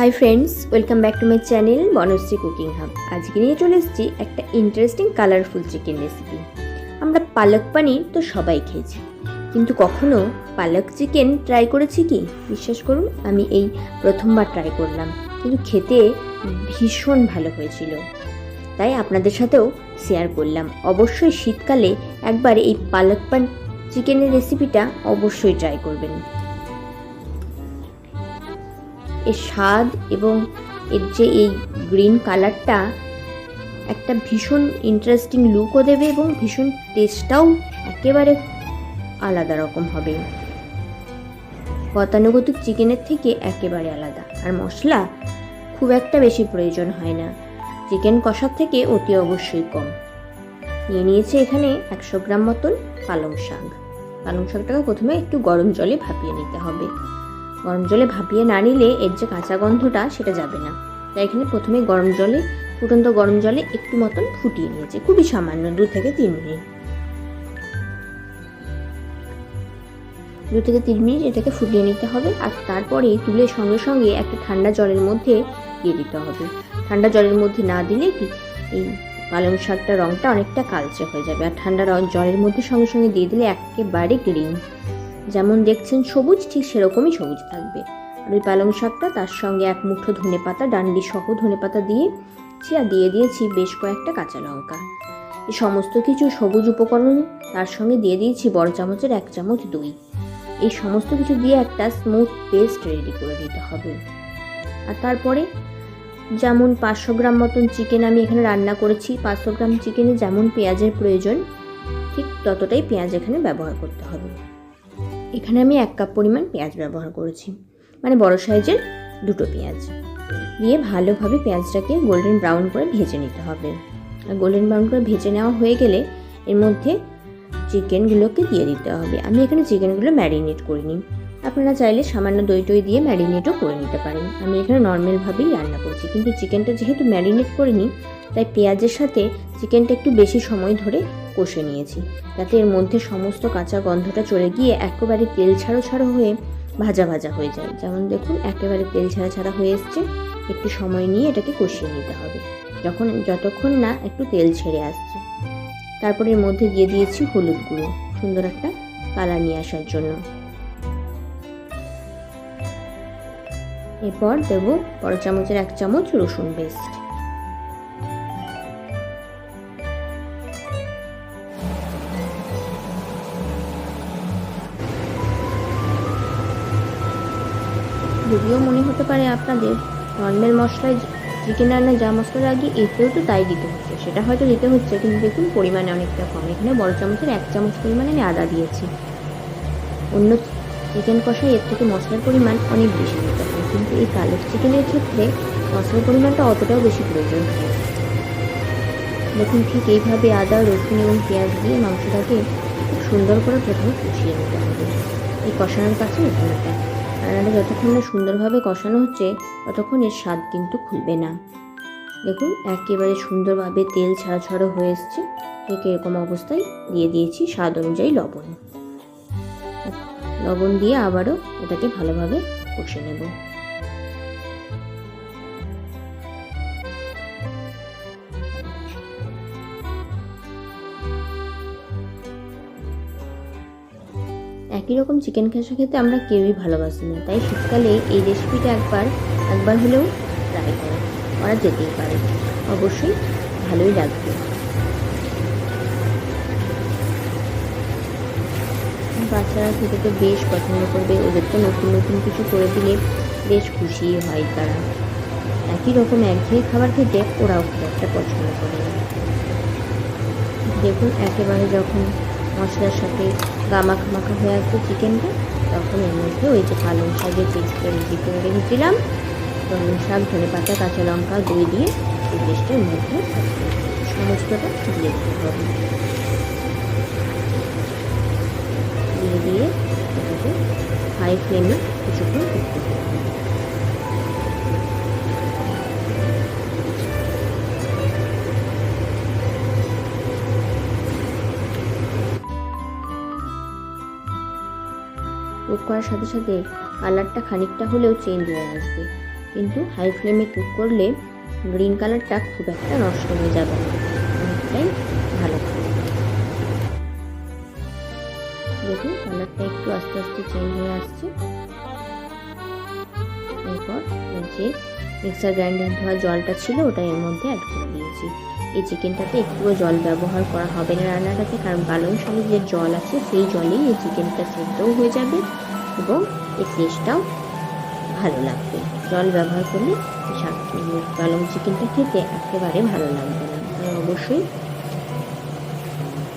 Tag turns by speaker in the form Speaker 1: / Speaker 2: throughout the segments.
Speaker 1: Hi friends welcome back to my channel Banashree cooking hub আজকে নিয়ে চলে এসেছি একটা ইন্টারেস্টিং কালারফুল চিকেন রেসিপি আমরা পালক পানির তো সবাই খেয়েছি। কিন্তু কখনো পালক চিকেন ট্রাই করেছি কি? বিশ্বাস করুন, আমি এই প্রথমবার ট্রাই করলাম। কিন্তু খেতে ভীষণ ভালো হয়েছিল। তাই আপনাদের সাথেও শেয়ার করলাম। অবশ্যই শীতকালে একবার এই পালক পান চিকেনের রেসিপিটা অবশ্যই ট্রাই করবেন। এর স্বাদ এবং এর যে এই গ্রিন কালারটা একটা ভীষণ ইন্টারেস্টিং লুকও দেবে এবং ভীষণ টেস্টটাও একেবারে আলাদা রকম হবে। গতানুগতিক চিকেনের থেকে একেবারে আলাদা। আর মশলা খুব একটা বেশি প্রয়োজন হয় না। চিকেন কষার থেকে অতি অবশ্যই কম। নিয়ে নিয়েছে এখানে একশো গ্রাম মতন পালং শাক। পালং শাকটাকে প্রথমে একটু গরম জলে ভাপিয়ে নিতে হবে। গরম জলে ভাপিয়ে না নিলে এর যে কাঁচা গন্ধটা সেটা যাবে না। তাই এখানে প্রথমে গরম জলে, ফুটন্ত গরম জলে একটু মতন ফুটিয়ে নিয়েছে, খুবই সামান্য, দু থেকে তিন মিনিট। দু থেকে তিন মিনিট এটাকে ফুটিয়ে নিতে হবে আর তারপরে তুলে সঙ্গে সঙ্গে একটা ঠান্ডা জলের মধ্যে দিয়ে দিতে হবে। ঠান্ডা জলের মধ্যে না দিলে এই পালং শাকটা রঙটা অনেকটা কালচে হয়ে যাবে। আর ঠান্ডা জলের মধ্যে সঙ্গে সঙ্গে দিয়ে দিলে একেবারে গ্রিন যেমন দেখছেন সবুজ, ঠিক সেরকমই সবুজ থাকবে। আর ওই পালং শাকটা তার সঙ্গে এক মুঠো ধনে পাতা ডান্ডি সহ ধনে পাতা দিয়ে আর দিয়ে দিয়েছি বেশ কয়েকটা কাঁচা লঙ্কা। এই সমস্ত কিছু সবুজ উপকরণ, তার সঙ্গে দিয়ে দিয়েছি বড় চামচের এক চামচ দই। এই সমস্ত কিছু দিয়ে একটা স্মুথ পেস্ট রেডি করে নিতে হবে। আর তারপরে যেমন পাঁচশো গ্রাম মতন চিকেন আমি এখানে রান্না করেছি, পাঁচশো গ্রাম চিকেনে যেমন পেঁয়াজের প্রয়োজন, ঠিক ততটাই পেঁয়াজ এখানে ব্যবহার করতে হবে। এখানে আমি এক কাপ পরিমাণ পেঁয়াজ ব্যবহার করেছি। মানে বড় সাইজের দুটো পেঁয়াজ। দিয়ে ভালোভাবে পেঁয়াজটাকে গোল্ডেন ব্রাউন করে ভেজে নিতে হবে। আর গোল্ডেন ব্রাউন করে ভেজে নেওয়া হয়ে গেলে এর মধ্যে চিকেনগুলোকে দিয়ে দিতে হবে। আমি এখানে চিকেনগুলো ম্যারিনেট করিনি। আপনারা চাইলে সামান্য দই টই দিয়ে ম্যারিনেটও করে নিতে পারেন। আমি এখানে নর্মালভাবেই রান্না করছি। কিন্তু চিকেনটা যেহেতু ম্যারিনেট করিনি, তাই পেঁয়াজের সাথে চিকেনটা একটু বেশি সময় ধরে কষে নিয়েছি। যাতে এর মধ্যে সমস্ত কাঁচা গন্ধটা চলে গিয়ে একেবারে তেল ছাড়ো ছাড়ো হয়ে ভাজা ভাজা হয়ে যায়। যেমন দেখুন, একেবারে তেল ছাড়া ছাড়া হয়ে এসছে। একটু সময় নিয়ে এটাকে কষিয়ে নিতে হবে। যখন, যতক্ষণ না একটু তেল ছেড়ে আসছে। তারপরে এর মধ্যে দিয়ে দিয়েছি হলুদ গুঁড়ো। সুন্দর একটা কালার নিয়ে আসার জন্য। এরপর দেব বড় চামচের এক চামচ রসুন পেস্ট যদিও মনে হতে পারে আপনাদের নর্মাল মশলায় চিকেন রান্নায় যা মশলা লাগে, এতেও তো তাই দিতে হচ্ছে। সেটা হয়তো দিতে হচ্ছে, কিন্তু দেখুন পরিমাণে অনেকটা কম। এখানে বড় চামচের এক চামচ পরিমাণে আমি আদা দিয়েছি। অন্য চিকেন কষায় এর থেকে মশলার পরিমাণ অনেক বেশি দিতে হয়। কিন্তু এই কালো চিকেনের ক্ষেত্রে মশলার পরিমাণটা অতটাও বেশি প্রয়োজন হয় দেখুন ঠিক এইভাবে আদা, রসুন এবং পেঁয়াজ দিয়ে মাংসটাকে সুন্দর করে প্রথমে কষিয়ে নিতে হবে। এই কষানোর কাছে এখানটা রান্নাটা যতক্ষণ না সুন্দরভাবে কষানো হচ্ছে, ততক্ষণ এর স্বাদ কিন্তু খুলবে না। দেখুন, একেবারে সুন্দরভাবে তেল ছাড়া ছাড়া হয়ে এসছে। ঠিক এরকম অবস্থায় দিয়ে দিয়েছি স্বাদ অনুযায়ী লবণ। লবণ দিয়ে আবারও এটাকে ভালোভাবে কষে নেব। একই রকম চিকেন কষা খেতে আমরা কেউই ভালোবাসি না। তাই শীতকালে এই রেসিপিটা একবার একবার হলেও ট্রাই করা করা যেতেই পারে। অবশ্যই ভালোই লাগবে। বাচ্চারা খেতে তো বেশ পছন্দ করবে, ওদের তো নতুন নতুন কিছু করে দিলে বেশ খুশি হয় তারা। একই রকম একঘেয়ে খাবার খেতে ওরাও খুব একটা পছন্দ করে দেখুন, একেবারে যখন মশলার সাথে গামাখা মাখা হয়ে আসবে চিকেনটা। তখন এর মধ্যে ওই যে পালং শাকের পেস্টটা রেডি করে রেখেছিলাম। পালং শাক ধনে পাতা, কাঁচা লঙ্কা, দই দিয়ে এই পেস্টের মধ্যে সমস্তটা দিয়ে দিতে হবে। দিয়ে দিয়ে হাই ফ্লেমে কিছুক্ষণ করতে হবে। করার সাথে সাথে কালারটা খানিকটা হলেও চেঞ্জ হয়ে আসবে। কিন্তু হাই ফ্লেমে কুক করলে গ্রিন কালারটা খুব একটা নষ্ট হয়ে যাবে অনেকটাই ভালো। দেখুন, কালারটা একটু আস্তে আস্তে চেঞ্জ হয়ে আসছে। এরপর যে মিক্সার গ্রাইন্ডার ধোয়া জলটা ছিল, ওটা এর মধ্যে অ্যাড করে দিয়েছি। এই চিকেনটাতে একটুও জল ব্যবহার করা হবে না রান্নাটাতে, কারণ পালং শাকের যে জল আছে, সেই জলেই এই চিকেনটা সেদ্ধও হয়ে যাবে। এবং এই টেস্টটাও ভালো লাগবে। জল ব্যবহার করলে পালং চিকেনটা খেতে একেবারে ভালো লাগবে না। তাই অবশ্যই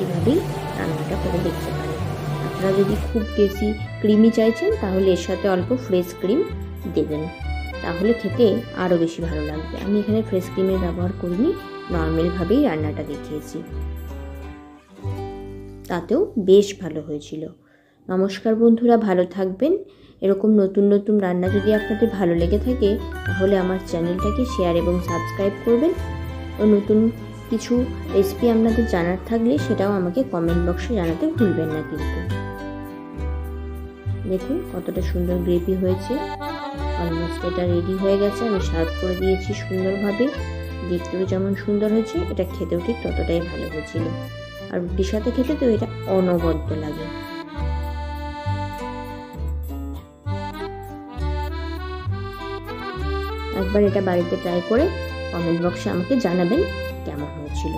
Speaker 1: এভাবেই রান্নাটা করে দেখতে পারেন। আপনারা যদি খুব বেশি ক্রিমি চাইছেন, তাহলে এর সাথে অল্প ফ্রেশ ক্রিম দেবেন। তাহলে খেতে আরও বেশি ভালো লাগবে। আমি এখানে ফ্রেশ ক্রিমের ব্যবহার করিনি নর্মালভাবেই রান্নাটা দেখিয়েছি। তাতেও বেশ ভালো হয়েছিল। নমস্কার বন্ধুরা, ভালো থাকবেন। এরকম নতুন নতুন রান্না যদি আপনাদের ভালো লেগে থাকে, তাহলে আমার চ্যানেলটাকে শেয়ার এবং সাবস্ক্রাইব করবেন। ও নতুন কিছু রেসিপি আপনাদের জানার থাকলে সেটাও আমাকে কমেন্ট বক্সে জানাতে ভুলবেন না কিন্তু। দেখুন কতটা সুন্দর গ্রেভি হয়েছে। অলমোস্ট এটা রেডি হয়ে গেছে। আমি সার্ভ করে দিয়েছি সুন্দরভাবে। দেখতেও যেমন সুন্দর হয়েছে, এটা খেতেও ঠিক ততটাই ভালো হয়েছিল। আর রুটির সাথে খেতে তো এটা অনবদ্য লাগে। একবার এটা বাড়িতে ট্রাই করে কমেন্ট বক্সে আমাকে জানাবেন কেমন হয়েছিল।